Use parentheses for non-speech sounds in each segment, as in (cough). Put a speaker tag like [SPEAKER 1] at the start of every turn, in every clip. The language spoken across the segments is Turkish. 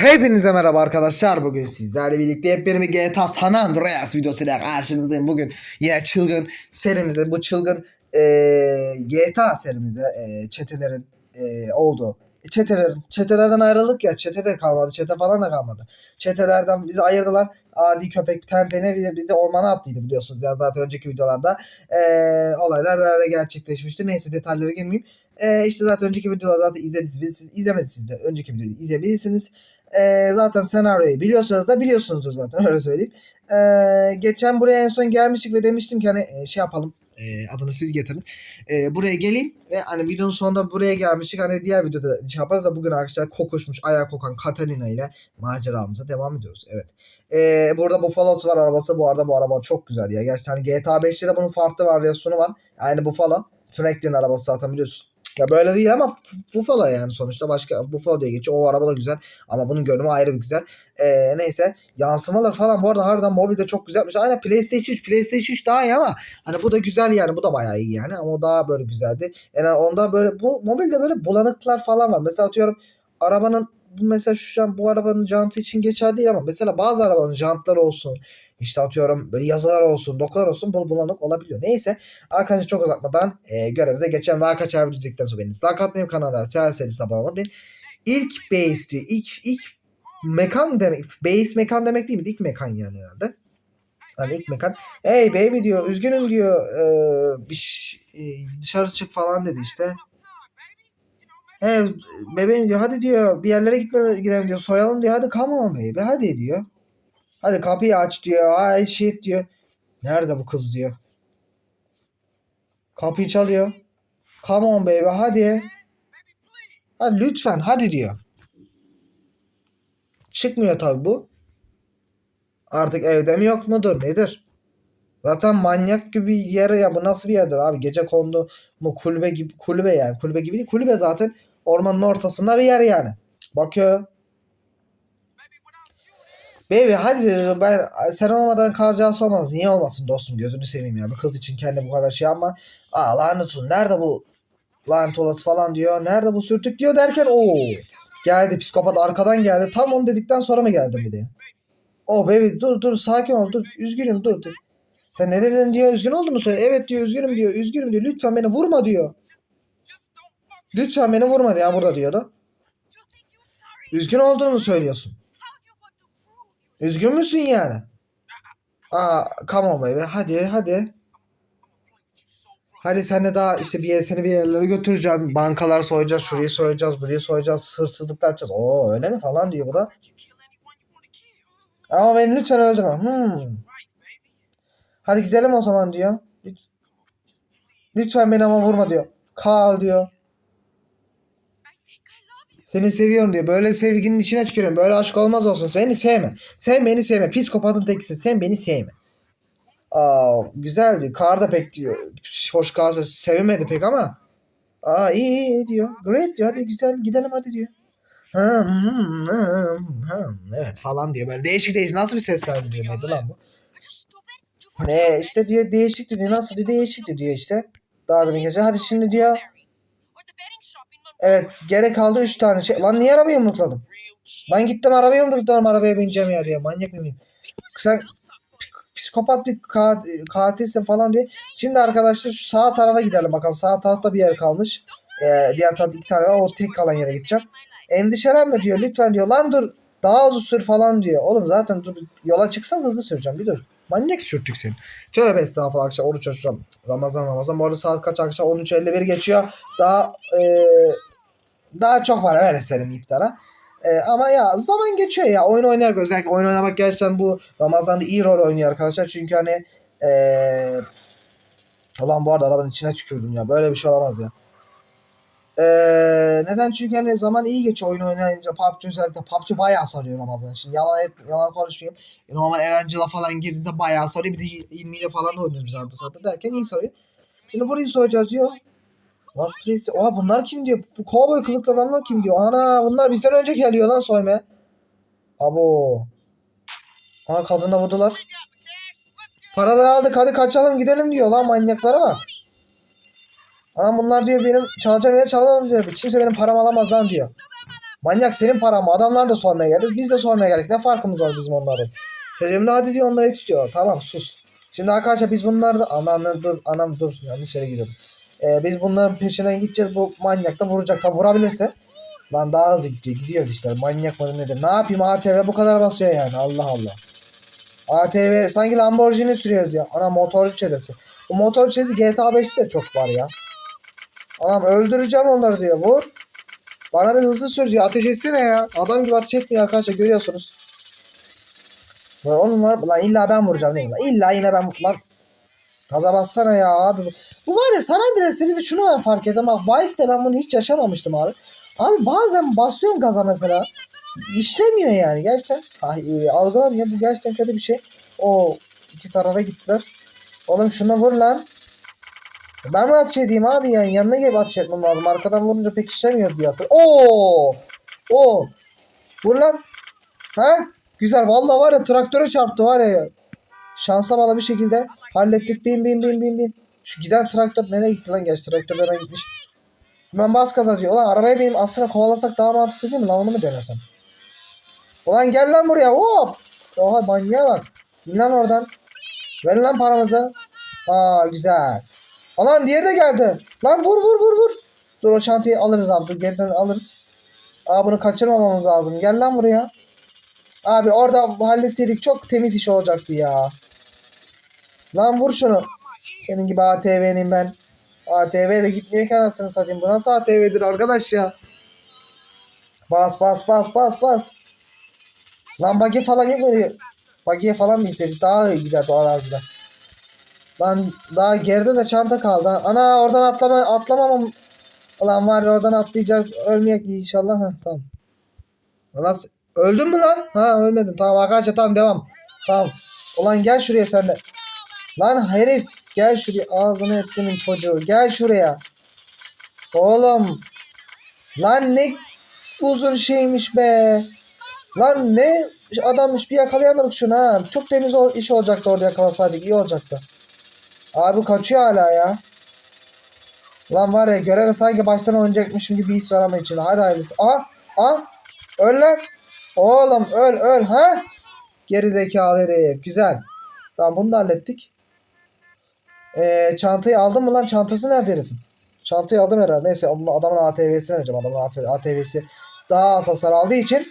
[SPEAKER 1] Hepinize merhaba arkadaşlar. Bugün sizlerle birlikte yepyeni bir GTA San Andreas videosuyla karşınızdayım. Bugün yine çılgın serimize, bu çılgın eee, GTA serimize eee, çetelerin eee, olduğu. Çetelerin, çetelerden ayrıldık ya. Çete de kalmadı. Çete falan da kalmadı. Çetelerden bizi ayırdılar. Adi köpek tempene bizi, bizi ormana attıydı biliyorsunuz ya zaten önceki videolarda. Eee, olaylar böyle gerçekleşmişti. Neyse detaylara girmeyeyim. Eee işte zaten önceki videoları zaten izlediniz. Siz izlemediyseniz de önceki videoyu izleyebilirsiniz. Ee, zaten senaryoyu biliyorsanız da biliyorsunuzdur zaten (laughs) öyle söyleyeyim. Ee, geçen buraya en son gelmiştik ve demiştim ki hani e, şey yapalım. e, adını siz getirin. E, buraya geleyim ve hani videonun sonunda buraya gelmiştik. Hani diğer videoda şey yaparız da bugün arkadaşlar kokuşmuş ayağa kokan Catalina ile maceramıza devam ediyoruz. Evet. E, burada Buffalo'su var arabası. Bu arada bu araba çok güzel ya. Gerçekten hani GTA 5'te de bunun farklı varyasyonu var. Yani Buffalo. Franklin arabası zaten biliyorsun. Ya böyle değil ama Buffalo yani sonuçta başka Buffalo diye geçiyor. O araba da güzel. Ama bunun görünümü ayrı bir güzel. Ee, neyse yansımalar falan bu arada harbiden mobilde çok güzelmiş. Aynen PlayStation 3. PlayStation 3 daha iyi ama hani bu da güzel yani. Bu da bayağı iyi yani. Ama o daha böyle güzeldi. Yani onda böyle bu mobilde böyle bulanıklar falan var. Mesela atıyorum arabanın bu mesela şu an bu arabanın jantı için geçerli değil ama mesela bazı arabanın jantları olsun işte atıyorum böyle yazılar olsun, dokular olsun bu bulanık olabiliyor. Neyse arkadaşlar çok uzatmadan e, görevimize geçen arkadaşlar video izledikten sonra beni like atmayı kanala seher serisi abone olmayı. İlk base diyor. İlk, ilk mekan demek. Base mekan demek değil mi? İlk mekan yani herhalde. Hani ilk mekan. Hey baby diyor. Üzgünüm diyor. Ee, bir e, dışarı çık falan dedi işte. He bebeğim diyor hadi diyor bir yerlere gitme gidelim diyor soyalım diyor hadi come on baby hadi diyor. Hadi kapıyı aç diyor ay shit diyor. Nerede bu kız diyor. Kapıyı çalıyor. Come on baby hadi. Hadi lütfen hadi diyor. Çıkmıyor tabi bu. Artık evde mi yok mudur nedir? Zaten manyak gibi bir yer ya bu nasıl bir yerdir abi gece kondu mu kulübe gibi kulübe yani kulübe gibi değil kulübe zaten ormanın ortasında bir yer yani. Bakıyor. Baby hadi diyor, ben sen olmadan karcası olmaz. Niye olmasın dostum gözünü seveyim ya. Bu kız için kendi bu kadar şey ama aa lanet nerede bu lanet olası falan diyor. Nerede bu sürtük diyor derken o geldi psikopat arkadan geldi. Tam onu dedikten sonra mı geldi bir de? Oh baby dur dur sakin ol dur üzgünüm dur dur. Sen ne dedin diyor üzgün oldun mu söyle. Evet diyor üzgünüm diyor üzgünüm diyor lütfen beni vurma diyor. Lütfen beni vurma diyor burada diyordu. Üzgün olduğunu söylüyorsun. Üzgün müsün yani? Aa come on baby hadi hadi. Hadi sen de daha işte bir yer, seni bir yerlere götüreceğim. Bankalar soyacağız, şurayı soyacağız, burayı soyacağız, hırsızlıklar yapacağız. Oo öyle mi falan diyor bu da. Ama beni lütfen öldürme. Hmm. Hadi gidelim o zaman diyor. Lüt- Lütfen beni ama vurma diyor. Kal diyor. Seni seviyorum diyor. Böyle sevginin içine tükürüyorum. Böyle aşk olmaz olsun. Beni sevme. Sen beni sevme. Psikopatın tekisin. Sen beni sevme. Aa, güzeldi. Kar da pek hoş kar sevmedi pek ama. Aa iyi iyi, iyi diyor. Great diyor. Hadi güzel gidelim hadi diyor. Ha, hmm, hmm, hmm, evet falan diyor. Böyle değişik değişik. Nasıl bir seslendirmeydi lan bu? Ne işte diyor değişik diyor. Nasıl diyor değişik diyor işte. Daha da bir gece. Hadi şimdi diyor. Evet gerek kaldı 3 tane şey. Lan niye arabayı yumrukladım? Lan gittim arabayı yumrukladım arabaya bineceğim ya diye. Manyak mıyım? Sen psikopat bir kat- katilsin falan diye. Şimdi arkadaşlar şu sağ tarafa gidelim bakalım. Sağ tarafta bir yer kalmış. Ee, diğer tarafta iki tane var. O tek kalan yere gideceğim. Endişelenme diyor. Lütfen diyor. Lan dur. Daha hızlı sür falan diyor. Oğlum zaten dur. Yola çıksam hızlı süreceğim. Bir dur. Manyak sürtük seni. Tövbe estağfurullah akşam oruç açacağım. Ramazan Ramazan. Bu arada saat kaç akşam? 13.51 geçiyor. Daha eee daha çok var öyle söyleyeyim iftara. Ee, ama ya zaman geçiyor ya. Oyun oynar özellikle oyun oynamak gerçekten bu Ramazan'da iyi rol oynuyor arkadaşlar. Çünkü hani ee... Ulan bu arada arabanın içine tükürdüm ya. Böyle bir şey olamaz ya. Ee, neden? Çünkü hani zaman iyi geçiyor oyun oynayınca PUBG özellikle PUBG bayağı sarıyor Ramazan. Şimdi yalan et, yalan konuşmayayım. E, normal Erencil'e falan girdiğinde bayağı sarıyor. Bir de 20 ile falan da oynuyoruz biz arada sırada derken iyi sarıyor. Şimdi burayı soracağız diyor. Last place. Oha bunlar kim diyor? Bu cowboy kılıklı adamlar kim diyor? Ana bunlar bizden önce geliyor lan soymaya. Abo. Aha kadına vurdular. Paraları aldık hadi kaçalım gidelim diyor lan manyaklara bak. Anam bunlar diyor benim çalacağım yere çalalım diyor. Kimse benim paramı alamaz lan diyor. Manyak senin paran mı? Adamlar da sormaya geldi. Biz de sormaya geldik. Ne farkımız var bizim onların? Çocuğum da hadi diyor onlara yetişiyor. Tamam sus. Şimdi arkadaşlar biz bunları da anam dur anam dur yanlış yere gidiyorum. Ee, biz bunların peşinden gideceğiz. Bu manyak da vuracak. Tabi vurabilirse. Lan daha hızlı gidiyor. Gidiyoruz işte. Manyak mıdır nedir? Ne yapayım ATV bu kadar basıyor yani. Allah Allah. ATV sanki Lamborghini sürüyoruz ya. Ana motorcu çetesi. Bu motorcu çetesi GTA 5'te de çok var ya. Adam öldüreceğim onları diyor. Vur. Bana bir hızlı sür diyor. Ateş etsene ya. Adam gibi ateş etmiyor arkadaşlar. Görüyorsunuz. Onun var. Lan illa ben vuracağım değil mi? Lan illa yine ben lan. Gaza bassana ya abi. Bu- var ya San Andreas seni de şunu ben fark ettim. Bak Vice'de ben bunu hiç yaşamamıştım abi. Abi bazen basıyorum gaza mesela. İşlemiyor yani gerçekten. Ay, e, algılamıyor. Bu gerçekten kötü bir şey. O iki tarafa gittiler. Oğlum şuna vur lan. Ben mi ateş edeyim abi yani yanına gelip ateş etmem lazım. Arkadan vurunca pek işlemiyor diye hatır. Oo! Oo! Vur lan. Ha? Güzel. Vallahi var ya traktöre çarptı var ya. Şansa bağlı bir şekilde hallettik. Bin bin bin bin bin. Şu giden traktör nereye gitti lan? Gerçi traktör nereye gitmiş. Hemen bas gaza diyor. Ulan arabaya benim aslında kovalasak daha mantıklı değil mi lan? Onu mu denesem? Ulan gel lan buraya. Hop. Oha manyağa bak. İn lan oradan. Ver lan paramızı. Aa güzel. Alan diğeri de geldi. Lan vur vur vur vur. Dur o çantayı alırız abi. Dur geri dön alırız. Aa bunu kaçırmamamız lazım. Gel lan buraya. Abi orada halletseydik çok temiz iş olacaktı ya. Lan vur şunu. Senin gibi ATV'nin ben. ATV de gitmiyor ki satayım. Bu nasıl ATV'dir arkadaş ya? Bas bas bas bas bas. Lan buggy falan mu? Buggy'ye falan binseydik daha iyi giderdi o arazide. Lan daha geride de çanta kaldı. Ana oradan atlama atlamamam. Lan var oradan atlayacağız. Ölmeyek inşallah. Heh, tamam. Nasıl? Öldün mü lan? Ha ölmedim. Tamam arkadaşlar tamam devam. Tamam. Ulan gel şuraya sen de. Lan herif gel şuraya. Ağzını ettimin çocuğu. Gel şuraya. Oğlum. Lan ne uzun şeymiş be. Lan ne adammış bir yakalayamadık şunu ha. Çok temiz iş olacaktı orada yakalasaydık iyi olacaktı. Abi kaçıyor hala ya. Lan var ya göreve sanki baştan oynayacakmışım gibi his var ama içinde. Hadi hayırlısı. Aha. Aha. Öl lan. Oğlum öl öl ha. Geri zekalı herif. Güzel. Tamam bunu da hallettik. Ee, çantayı aldın mı lan? Çantası nerede herifin? Çantayı aldım herhalde. Neyse adamın ATV'sini vereceğim. Adamın ATV'si daha az hasar aldığı için.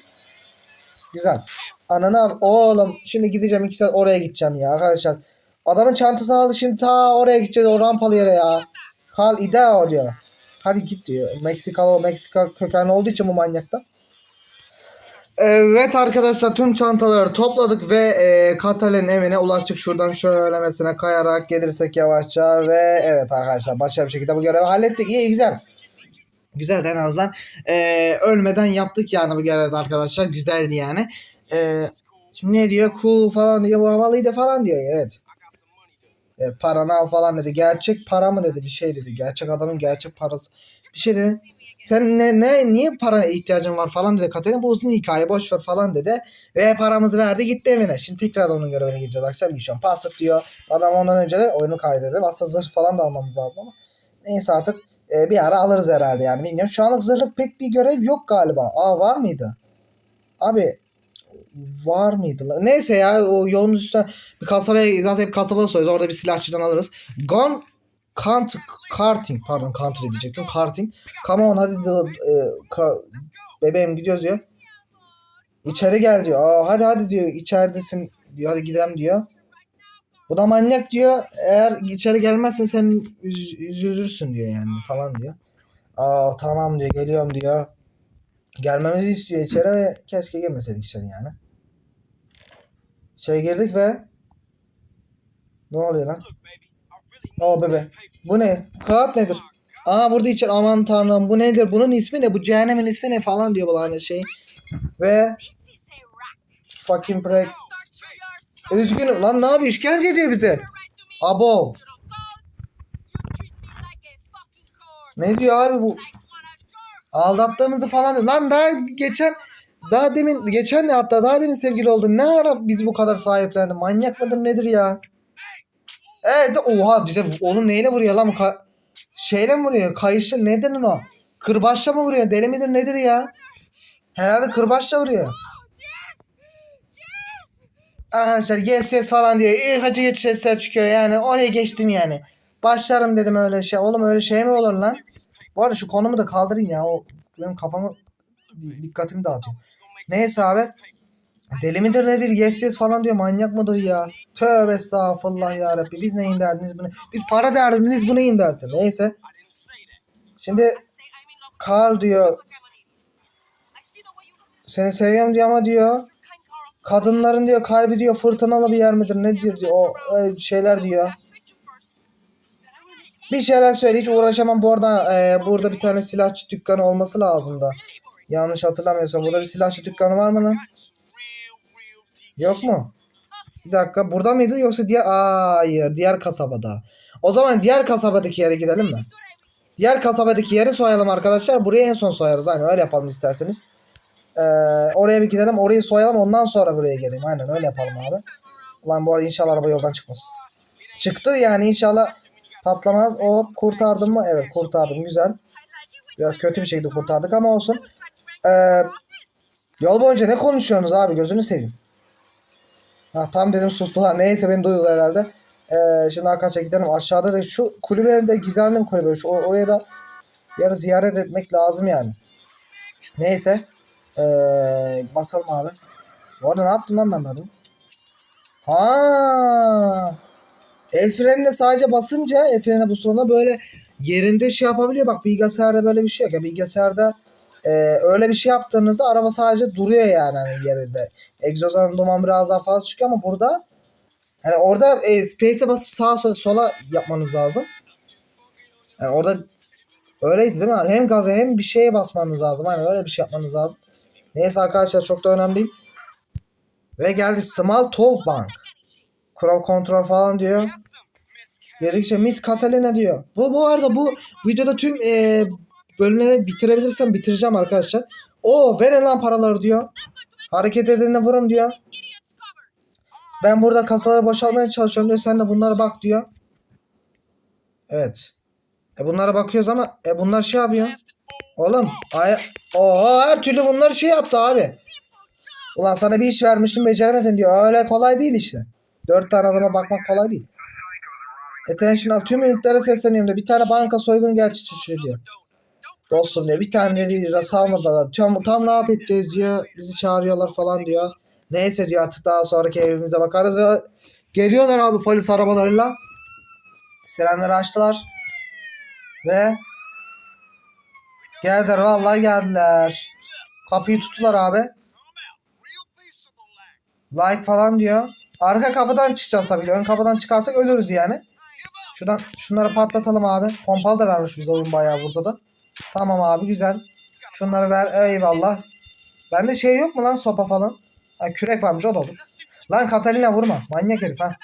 [SPEAKER 1] Güzel. Ananı al- oğlum şimdi gideceğim iki saat oraya gideceğim ya arkadaşlar. Adamın çantasını aldı şimdi ta oraya gideceğiz o rampalı yere ya. Kal idea diyor. Hadi git diyor. Meksikalı Meksika kökenli olduğu için bu manyakta. Evet arkadaşlar tüm çantaları topladık ve e, Katalin evine ulaştık. Şuradan şöyle mesela kayarak gelirsek yavaşça ve evet arkadaşlar başka bir şekilde bu görevi hallettik. İyi güzel. Güzel en azından e, ölmeden yaptık yani bu görevi arkadaşlar. Güzeldi yani. E, şimdi ne diyor? Cool falan diyor. Bu havalıydı falan diyor. Evet. Evet paranı al falan dedi. Gerçek para mı dedi bir şey dedi. Gerçek adamın gerçek parası. Bir şey dedi. Sen ne ne niye para ihtiyacın var falan dedi Katerina. Bu uzun hikaye boş ver falan dedi. Ve paramızı verdi gitti evine. Şimdi tekrar onun görevine gireceğiz akşam. Mission Passed diyor. Tabii ama ondan önce de oyunu kaydettim. Aslında zırh falan da almamız lazım ama. Neyse artık e, bir ara alırız herhalde yani bilmiyorum. Şu anlık zırhlık pek bir görev yok galiba. Aa var mıydı? Abi var mıydı? Neyse ya o yolun üstüne bir kasabaya zaten hep kasabada soruyoruz. Orada bir silahçıdan alırız. Gun Kant karting pardon country diyecektim. Karting. Come on hadi diyor, e, ka- bebeğim gidiyoruz diyor. İçeri gel diyor. Aa, hadi hadi diyor içeridesin diyor. Hadi gidelim diyor. Bu da manyak diyor. Eğer içeri gelmezsen sen üz- üz- üzülürsün diyor yani falan diyor. Aa tamam diyor geliyorum diyor. Gelmemizi istiyor içeri ve keşke girmeseydik içeri yani. İçeri girdik ve ne oluyor lan? O bebe. Bu ne? Bu kağıt nedir? Aa burada içeri aman tanrım bu nedir? Bunun ismi ne? Bu cehennemin ismi ne falan diyor bu hani şey. Ve fucking break. Üzgünüm lan ne yapıyor? İşkence ediyor bize. Abo. Ne diyor abi bu? Aldattığımızı falan diyor. Lan daha geçen daha demin geçen ne hatta daha demin sevgili oldu. Ne ara biz bu kadar sahiplendi? Manyak mıdır nedir ya? Evet oha bize onun neyle vuruyor lan? bu Ka- şeyle mi vuruyor? Kayışla neden o? Kırbaçla mı vuruyor? Deli midir nedir ya? Herhalde kırbaçla vuruyor. Arkadaşlar yes yes falan diyor. İyi hadi geç sesler çıkıyor yani. Oraya geçtim yani. Başlarım dedim öyle şey. Oğlum öyle şey mi olur lan? Bu arada şu konumu da kaldırayım ya. O benim kafamı di- dikkatimi dağıtıyor. Neyse abi. Deli midir nedir? Yes yes falan diyor. Manyak mıdır ya? Tövbe estağfurullah ya Rabbi. Biz neyin derdiniz bunu? Biz para derdiniz bu neyin derdi? Neyse. Şimdi Carl diyor. Seni seviyorum diyor ama diyor. Kadınların diyor kalbi diyor fırtınalı bir yer midir ne diyor. O öyle şeyler diyor. Bir şeyler söyle hiç uğraşamam. Bu arada e, burada bir tane silahçı dükkanı olması lazım da. Yanlış hatırlamıyorsam burada bir silahçı dükkanı var mı lan? Yok mu? Bir dakika burada mıydı yoksa diğer hayır diğer kasabada. O zaman diğer kasabadaki yere gidelim mi? Diğer kasabadaki yeri soyalım arkadaşlar. Burayı en son soyarız. Aynen öyle yapalım isterseniz. Ee, oraya bir gidelim. Orayı soyalım ondan sonra buraya geleyim. Aynen öyle yapalım abi. Ulan bu arada inşallah araba yoldan çıkmaz. Çıktı yani inşallah patlamaz. Hop kurtardım mı? Evet kurtardım. Güzel. Biraz kötü bir şekilde kurtardık ama olsun. Ee, yol boyunca ne konuşuyorsunuz abi? Gözünü seveyim. Ha, tam dedim sustular. Neyse beni duydular herhalde. Ee, şimdi arkadaşlar gidelim. Aşağıda da şu kulübe de gizemli kulübe. Şu, oraya da yarı ziyaret etmek lazım yani. Neyse. Ee, basalım abi. Bu arada ne yaptım lan ben dedim. Ha. El frenine sadece basınca el frenine bu sonuna böyle yerinde şey yapabiliyor. Bak bilgisayarda böyle bir şey yok. Ya bilgisayarda e, öyle bir şey yaptığınızda araba sadece duruyor yani hani yerinde. Egzozdan duman biraz daha fazla çıkıyor ama burada yani orada e, space'e basıp sağa sola, sola yapmanız lazım. Yani orada öyleydi değil mi? Hem gaza hem bir şeye basmanız lazım. Hani öyle bir şey yapmanız lazım. Neyse arkadaşlar çok da önemli değil. Ve geldi Small Tov Bank. Kural kontrol falan diyor. Dedikçe Miss Catalina diyor. Bu bu arada bu videoda tüm e, bölümleri bitirebilirsem bitireceğim arkadaşlar. O verin lan paraları diyor. Hareket edene vurun diyor. Ben burada kasaları boşaltmaya çalışıyorum diyor. Sen de bunlara bak diyor. Evet. E bunlara bakıyoruz ama e bunlar şey yapıyor. Oğlum ay Oha her türlü bunlar şey yaptı abi. Ulan sana bir iş vermiştim beceremedin diyor. Öyle kolay değil işte. Dört tane adama bakmak kolay değil. Attention tüm ünitlere sesleniyorum da bir tane banka soygun gerçekleşiyor diyor. Dostum diyor bir tane bir rasa almadılar. Tam, tam rahat edeceğiz diyor. Bizi çağırıyorlar falan diyor. Neyse diyor artık daha sonraki evimize bakarız ve geliyorlar abi polis arabalarıyla. Sirenleri açtılar. Ve geldiler vallahi geldiler. Kapıyı tuttular abi. Like falan diyor. Arka kapıdan çıkacağız tabii. Ön kapıdan çıkarsak ölürüz yani. Şuradan şunları patlatalım abi. Pompalı da vermiş bize oyun bayağı burada da. Tamam abi güzel. Şunları ver. Eyvallah. Bende şey yok mu lan sopa falan? Ha, kürek varmış o da olur. Lan Catalina vurma. Manyak herif ha.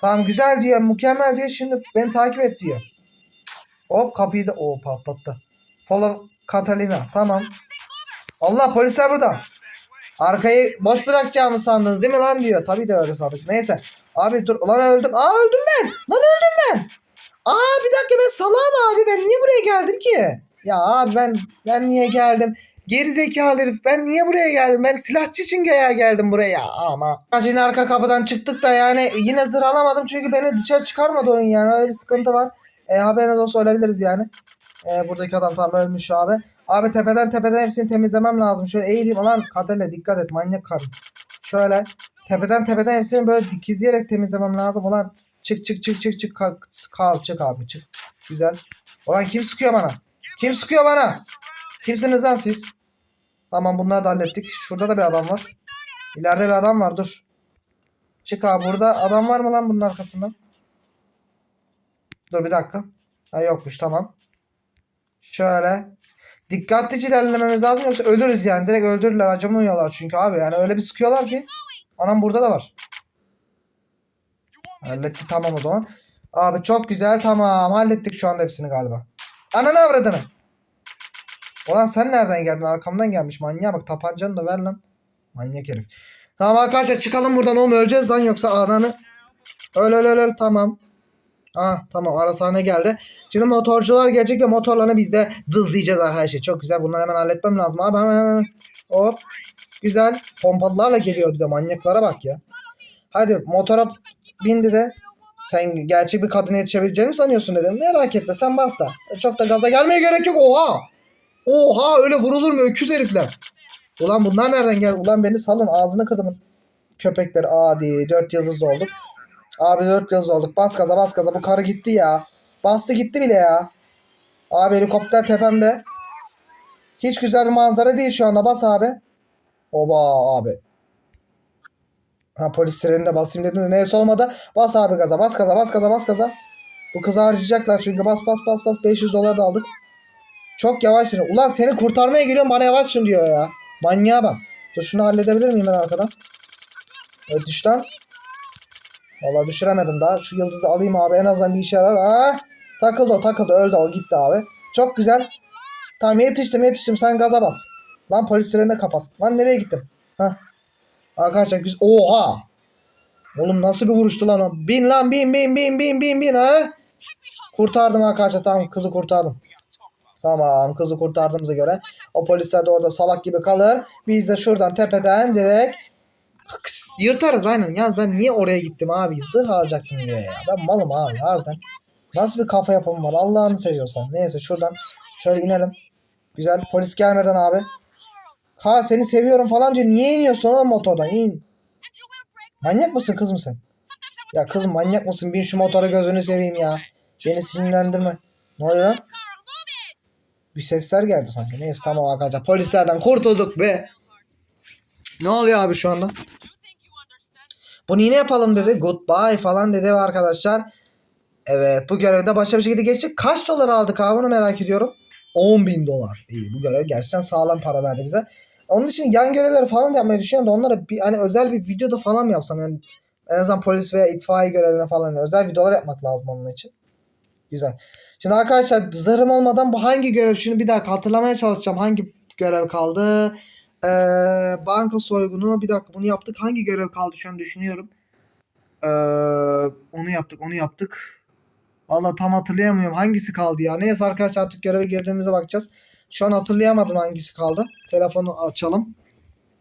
[SPEAKER 1] Tamam güzel diyor. Mükemmel diyor. Şimdi beni takip et diyor. Hop kapıyı da o patlattı. Follow Catalina. Tamam. Allah polisler burada. Arkayı boş bırakacağımı sandınız değil mi lan diyor. Tabii de öyle sandık. Neyse. Abi dur. Lan öldüm. Aa öldüm ben. Lan öldüm ben. Aa bir dakika ben salağım abi. Ben niye buraya geldim ki? Ya abi ben ben niye geldim? Geri zekalı herif. Ben niye buraya geldim? Ben silahçı için gel- geldim buraya. Ama. Şimdi arka kapıdan çıktık da yani yine zırh alamadım. Çünkü beni dışarı çıkarmadı oyun yani. Öyle bir sıkıntı var. E, haberiniz olsa ölebiliriz yani. E, buradaki adam tam ölmüş abi. Abi tepeden tepeden hepsini temizlemem lazım. Şöyle eğileyim. Ulan Katerina dikkat et manyak karın. Şöyle tepeden tepeden hepsini böyle dikizleyerek temizlemem lazım. Ulan çık çık çık çık çık kalk, kalk çık abi çık. Güzel. Ulan kim sıkıyor bana? Kim sıkıyor bana? Kimsiniz lan siz? Tamam bunları da hallettik. Şurada da bir adam var. İleride bir adam var dur. Çık abi burada adam var mı lan bunun arkasında? Dur bir dakika. Ha yokmuş tamam. Şöyle. Dikkatlice ilerlememiz lazım yoksa ölürüz yani. Direkt öldürürler acımıyorlar çünkü abi. Yani öyle bir sıkıyorlar ki. Anam burada da var. Hallettik tamam o zaman. Abi çok güzel tamam. Hallettik şu anda hepsini galiba. Ananı avradını. Ulan sen nereden geldin? Arkamdan gelmiş. Manyağa bak tapancanı da ver lan. Manyak herif. Tamam arkadaşlar çıkalım buradan oğlum öleceğiz lan yoksa ananı. Öl öl öl öl tamam. Ah tamam arasane geldi. Şimdi motorcular gelecek ve motorlarını biz de dızlayacağız arkadaşlar. Çok güzel. Bunları hemen halletmem lazım abi. Hemen hemen. Hop. Güzel. Pompalılarla geliyor bir de manyaklara bak ya. Hadi motora bindi de. Sen gerçek bir kadına yetişebileceğini sanıyorsun dedim. Merak etme sen bas da. E, Çok da gaza gelmeye gerek yok. Oha. Oha öyle vurulur mu öküz herifler. Ulan bunlar nereden geldi? Ulan beni salın ağzını kırdım. Köpekler adi. Dört yıldız olduk. Abi dört yıldız olduk. Bas gaza bas gaza. Bu karı gitti ya. Bastı gitti bile ya. Abi helikopter tepemde. Hiç güzel bir manzara değil şu anda. Bas abi. Oba abi. Ha polis treninde basayım dedim de neyse olmadı. Bas abi gaza bas gaza bas gaza bas gaza. Bu kızı harcayacaklar çünkü bas bas bas bas 500 dolar da aldık. Çok yavaşsın. Ulan seni kurtarmaya geliyorum bana yavaşsın diyor ya. Manyağa bak. Dur şunu halledebilir miyim ben arkadan? Evet düş lan. Vallahi düşüremedim daha. Şu yıldızı alayım abi en azından bir işe yarar. Ah! Takıldı o takıldı öldü o gitti abi. Çok güzel. Tamam yetiştim yetiştim sen gaza bas. Lan polis trenini kapat. Lan nereye gittim? Hah. Arkadaşlar güzel. Oha! Oğlum nasıl bir vuruştu lan o? Bin lan bin bin bin bin bin bin ha? Kurtardım arkadaşlar tamam kızı kurtardım. Tamam kızı kurtardığımıza göre o polisler de orada salak gibi kalır. Biz de şuradan tepeden direkt yırtarız aynen. Yalnız ben niye oraya gittim abi? Zırh alacaktım diye ya. Ben malım abi harbiden. Nasıl bir kafa yapımı var Allah'ını seviyorsan. Neyse şuradan şöyle inelim. Güzel polis gelmeden abi. Ka seni seviyorum falan diyor. Niye iniyorsun oğlum motordan? İn. Manyak mısın kız mısın? Ya kız manyak mısın? Bin şu motora gözünü seveyim ya. Beni sinirlendirme. Ne oluyor lan? Bir sesler geldi sanki. Neyse tamam arkadaşlar. Polislerden kurtulduk be. Ne oluyor abi şu anda? Bunu yine yapalım dedi. Goodbye falan dedi arkadaşlar. Evet bu görevde başarılı bir şekilde geçtik. Kaç dolar aldık abi bunu merak ediyorum. 10 bin dolar. İyi bu görev gerçekten sağlam para verdi bize. Onun için yan görevleri falan da yapmayı düşünüyorum da onlara bir hani özel bir videoda falan mı yapsam yani en azından polis veya itfaiye görevine falan özel videolar yapmak lazım onun için. Güzel. Şimdi arkadaşlar zırhım olmadan bu hangi görev? Şimdi bir dakika hatırlamaya çalışacağım. Hangi görev kaldı? Ee, banka soygunu. Bir dakika bunu yaptık. Hangi görev kaldı şu an düşünüyorum. Ee, onu yaptık onu yaptık. Valla tam hatırlayamıyorum. Hangisi kaldı ya? Neyse arkadaşlar artık göreve girdiğimize bakacağız. Şu an hatırlayamadım hangisi kaldı. Telefonu açalım.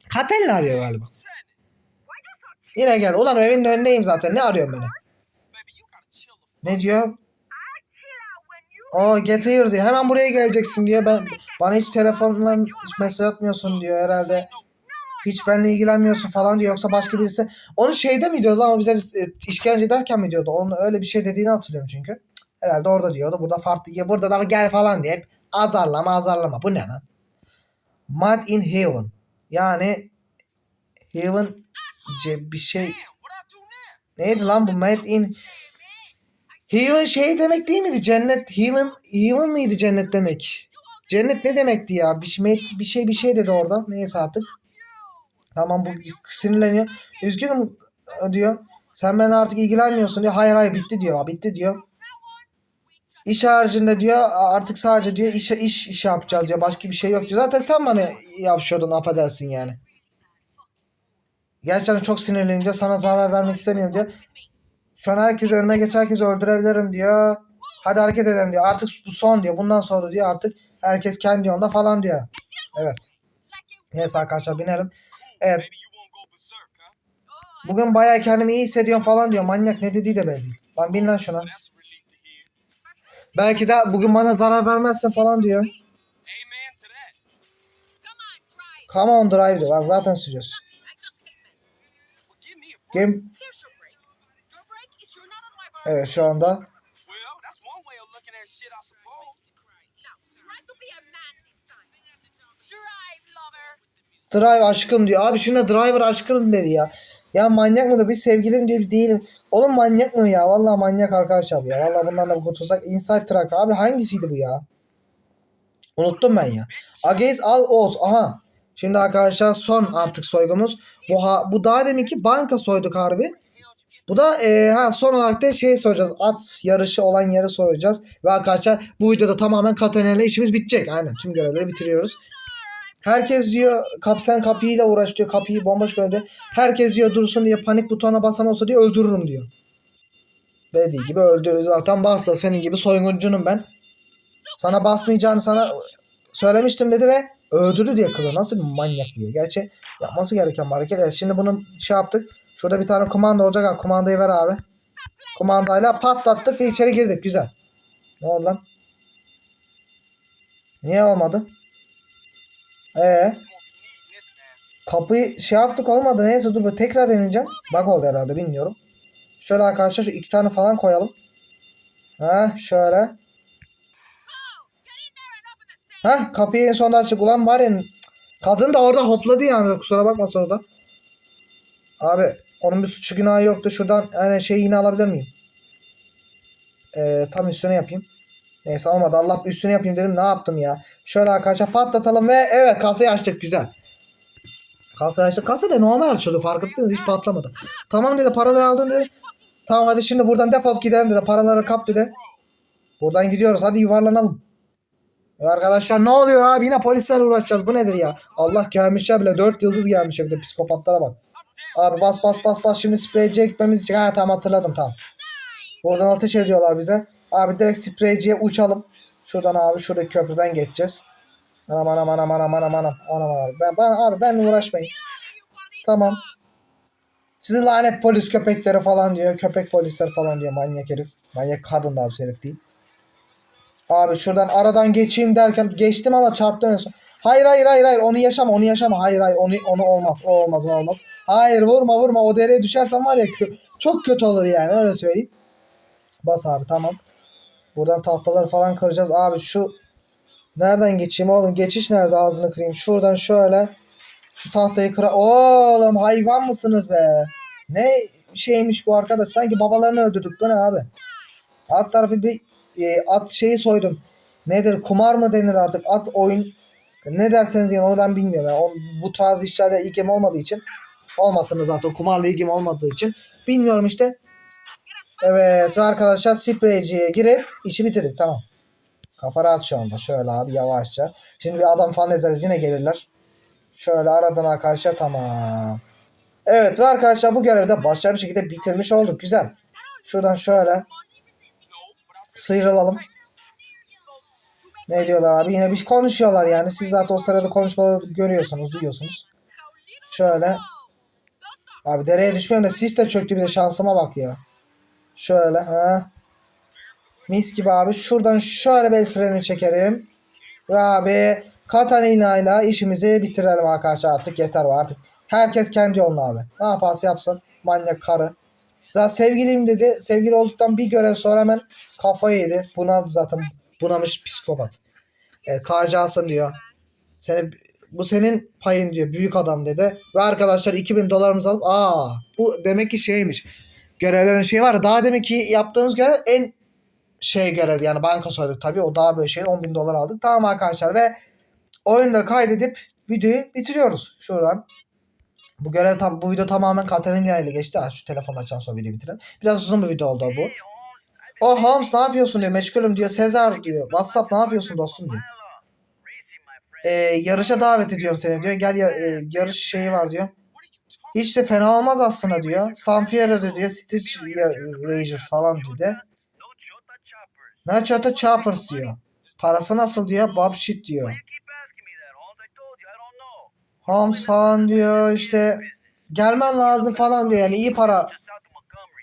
[SPEAKER 1] Katel arıyor galiba. Yine gel. Ulan evin önündeyim zaten. Ne arıyorsun beni? Ne diyor? O get here diyor. Hemen buraya geleceksin diyor. Ben bana hiç telefonla hiç mesaj atmıyorsun diyor herhalde. Hiç benimle ilgilenmiyorsun falan diyor. Yoksa başka birisi. Onu şeyde mi diyordu ama bize e, işkence ederken mi diyordu? Onu öyle bir şey dediğini hatırlıyorum çünkü. Herhalde orada diyordu. Burada farklı diye. Burada da gel falan diye. Hep azarlama azarlama. Bu ne lan? Mad in heaven. Yani heaven bir şey. Neydi lan bu mad in? Heaven şey demek değil miydi? Cennet heaven heaven mıydı cennet demek? Cennet ne demekti ya? Bir şey bir şey bir şey dedi orada. Neyse artık. Tamam bu sinirleniyor. Üzgünüm diyor. Sen bana artık ilgilenmiyorsun diyor. Hayır hayır bitti diyor. Bitti diyor İş haricinde diyor artık sadece diyor iş iş iş yapacağız diyor. Başka bir şey yok diyor. Zaten sen bana yavşıyordun affedersin yani. Gerçekten çok sinirliyim diyor. Sana zarar vermek istemiyorum diyor. Şu an herkes önüme geç herkesi öldürebilirim diyor. Hadi hareket edelim diyor. Artık bu son diyor. Bundan sonra diyor artık herkes kendi yolunda falan diyor. Evet. Neyse arkadaşlar binelim. Evet. Bugün bayağı kendimi iyi hissediyorum falan diyor. Manyak ne dediği de belli. Lan bin lan şuna. Belki de bugün bana zarar vermezsin falan diyor. Come on drive diyor lan zaten sürüyorsun. Game Evet şu anda Drive aşkım diyor. Abi şuna driver aşkım dedi ya. Ya manyak mı da bir sevgilim diyor değilim. Oğlum manyak mı ya? Vallahi manyak arkadaşlar bu ya. Vallahi bundan da bu kurtulsak. Inside Track abi hangisiydi bu ya? Unuttum ben ya. Against All Odds. Aha. Şimdi arkadaşlar son artık soygumuz. Bu ha, bu daha deminki banka soyduk harbi. Bu da e, ha son olarak da şey soracağız. At yarışı olan yeri soracağız. Ve arkadaşlar bu videoda tamamen Katana'yla işimiz bitecek. Aynen tüm görevleri bitiriyoruz. Herkes diyor kap sen kapıyla uğraş diyor. Kapıyı bomboş gör diyor. Herkes diyor dursun diye panik butona basan olsa diyor öldürürüm diyor. Dediği gibi öldü. Zaten bassa senin gibi soyguncunum ben. Sana basmayacağını sana söylemiştim dedi ve öldürdü diye kıza. Nasıl bir manyak diye. Gerçi yapması gereken bir hareket. Evet, şimdi bunu şey yaptık. Şurada bir tane kumanda olacak. Ha, kumandayı ver abi. Kumandayla patlattık ve içeri girdik. Güzel. Ne oldu lan? Niye olmadı? Ee, kapıyı şey yaptık olmadı. Neyse dur tekrar deneyeceğim. Bak oldu herhalde bilmiyorum. Şöyle arkadaşlar şu iki tane falan koyalım. Ha şöyle. Ha kapıyı en sonunda açtık. Ulan var ya kadın da orada hopladı yani. Kusura bakma sonra da. Abi onun bir suçu günahı yoktu. Şuradan yani şey yine alabilir miyim? Ee, tam üstüne yapayım. Neyse olmadı. Allah üstüne yapayım dedim. Ne yaptım ya? Şöyle arkadaşlar patlatalım ve evet kasayı açtık. Güzel. Kasayı açtık. Kasa da normal açıldı. Fark ettiniz hiç patlamadı. Tamam dedi paraları aldın dedi. Tamam hadi şimdi buradan defol gidelim dedi. Paraları kap dedi. Buradan gidiyoruz. Hadi yuvarlanalım. E arkadaşlar ne oluyor abi? Yine polislerle uğraşacağız. Bu nedir ya? Allah gelmiş ya bile. 4 yıldız gelmiş ya bir de psikopatlara bak. Abi bas bas bas bas. Şimdi spreyciye gitmemiz için. Ha tamam hatırladım tamam. Buradan ateş ediyorlar bize. Abi direkt spreyciye uçalım. Şuradan abi şuradaki köprüden geçeceğiz. Anam anam anam anam anam anam anam abi. Ben, ben abi benimle uğraşmayın. Tamam. Sizi lanet polis köpekleri falan diyor. Köpek polisler falan diyor. Manyak herif. Manyak kadın doğrusu herif değil. Abi şuradan aradan geçeyim derken geçtim ama çarptım. Hayır hayır hayır hayır onu yaşama onu yaşama. Hayır hayır onu onu olmaz. O olmaz o olmaz. Hayır vurma vurma o dereye düşersen var ya çok kötü olur yani öyle söyleyeyim. Bas abi tamam. Buradan tahtaları falan kıracağız. Abi şu nereden geçeyim oğlum? Geçiş nerede ağzını kırayım. Şuradan şöyle şu tahtayı kıra. Oğlum hayvan mısınız be? Ne şeymiş bu arkadaş? Sanki babalarını öldürdük. Bu ne abi? Alt tarafı bir e, at şeyi soydum. Nedir? Kumar mı denir artık? At oyun ne derseniz yani onu ben bilmiyorum. Yani o, bu tarz işlerle ilgim olmadığı için olmasın zaten kumarla ilgim olmadığı için bilmiyorum işte. Evet ve arkadaşlar spreyciye girip işi bitirdik tamam. Kafa rahat şu anda. Şöyle abi yavaşça. Şimdi bir adam falan ezeriz yine gelirler. Şöyle aradan arkadaşlar tamam. Evet ve arkadaşlar bu görevi de başarılı bir şekilde bitirmiş olduk. Güzel. Şuradan şöyle sıyrılalım. Ne diyorlar abi? Yine bir konuşuyorlar yani. Siz zaten o sırada konuşmaları görüyorsunuz, duyuyorsunuz. Şöyle. Abi dereye düşmüyorum da sis de çöktü bir de şansıma bak ya. Şöyle ha. Mis gibi abi. Şuradan şöyle bel freni çekerim. Ve abi Katanina ile işimizi bitirelim arkadaşlar artık yeter o artık. Herkes kendi yoluna abi. Ne yaparsa yapsın. Manyak karı. Zaten sevgiliyim dedi. Sevgili olduktan bir görev sonra hemen kafayı yedi. Bunaldı zaten. Bunamış psikopat. E, KC'sın diyor. Senin, bu senin payın diyor. Büyük adam dedi. Ve arkadaşlar 2000 dolarımızı alıp aa bu demek ki şeymiş. Görevlerin şeyi var. Daha demek ki yaptığımız görev en şey görev yani banka soyduk tabii. O daha böyle şey 10 bin dolar aldık. Tamam arkadaşlar ve oyunda kaydedip videoyu bitiriyoruz şuradan. Bu görev tam bu video tamamen Katarina ile geçti. Ha, şu telefonu açalım sonra videoyu bitirelim. Biraz uzun bir video oldu bu. O Holmes ne yapıyorsun diyor. Meşgulüm diyor. Sezar diyor. WhatsApp ne yapıyorsun dostum diyor. Ee, yarışa davet ediyorum seni diyor. Gel ya- e, yarış şeyi var diyor. Hiç de fena olmaz aslında diyor. Sanfiero da diyor. Stitch Rager falan diyor. Nachota Choppers diyor. Parası nasıl diyor. Bob shit diyor. Holmes falan diyor işte gelmen lazım falan diyor yani iyi para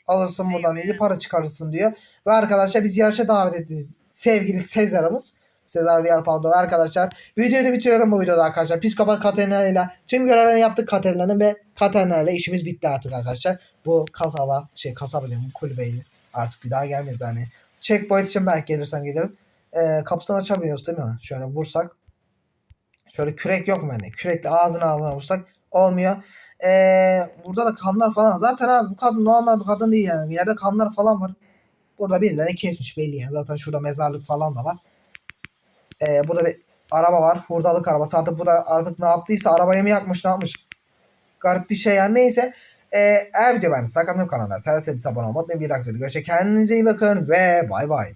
[SPEAKER 1] alırsın buradan iyi para çıkarırsın diyor. Ve arkadaşlar biz yarışa davet ettik sevgili Sezar'ımız. Sezar Viyarpaldo ve arkadaşlar videoyu da bitiriyorum bu videoda arkadaşlar. Psikopat Katerina ile tüm görevlerini yaptık Katerina'nın ve Katerina ile işimiz bitti artık arkadaşlar. Bu kasaba şey kasaba diyorum kulübeyle artık bir daha gelmeyiz hani. Checkpoint için belki gelirsem gelirim. Ee, kapısını açamıyoruz değil mi? Şöyle vursak. Şöyle kürek yok mu yani? Kürekle ağzına ağzına vursak olmuyor. Ee, burada da kanlar falan. Zaten abi bu kadın normal bir kadın değil yani. Yerde kanlar falan var. Burada birileri kesmiş belli yani. Zaten şurada mezarlık falan da var. Ee, burada bir araba var. Hurdalık arabası. Artık bu da artık ne yaptıysa arabayı mı yakmış ne yapmış. Garip bir şey yani. Neyse. Ee, eğer video beğendiyse kanalımda kanalda. Serseniz abone olmayı. Bir dakika görüşürüz. Kendinize iyi bakın ve bay bay.